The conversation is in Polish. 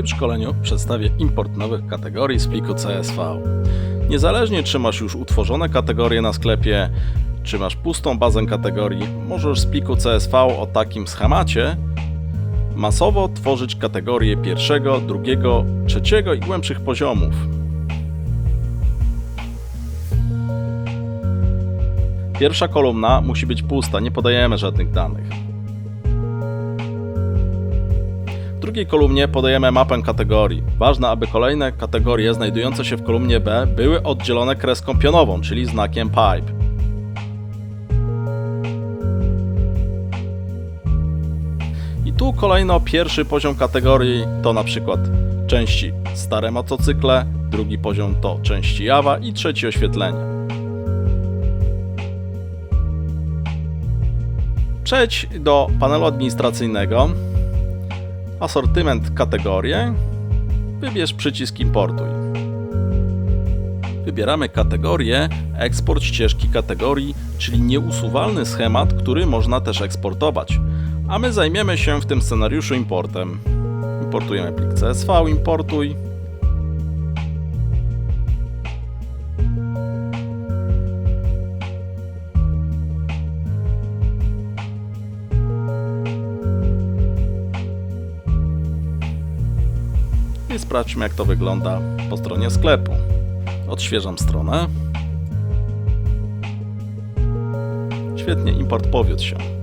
tym szkoleniu przedstawię import nowych kategorii z pliku CSV. Niezależnie czy masz już utworzone kategorie na sklepie, czy masz pustą bazę kategorii, możesz z pliku CSV o takim schemacie masowo tworzyć kategorie pierwszego, drugiego, trzeciego i głębszych poziomów. Pierwsza kolumna musi być pusta, nie podajemy żadnych danych. W drugiej kolumnie podajemy mapę kategorii. Ważne, aby kolejne kategorie znajdujące się w kolumnie B były oddzielone kreską pionową, czyli znakiem pipe. I tu kolejno pierwszy poziom kategorii to na przykład części stare motocykle, drugi poziom to części Java i trzeci oświetlenie. Przejdź do panelu administracyjnego, asortyment kategorie, wybierz przycisk importuj. Wybieramy kategorię eksport ścieżki kategorii, czyli nieusuwalny schemat, który można też eksportować. A my zajmiemy się w tym scenariuszu importem. Importujemy plik CSV, importuj. I sprawdźmy jak to wygląda po stronie sklepu. Odświeżam stronę. Świetnie, import powiódł się.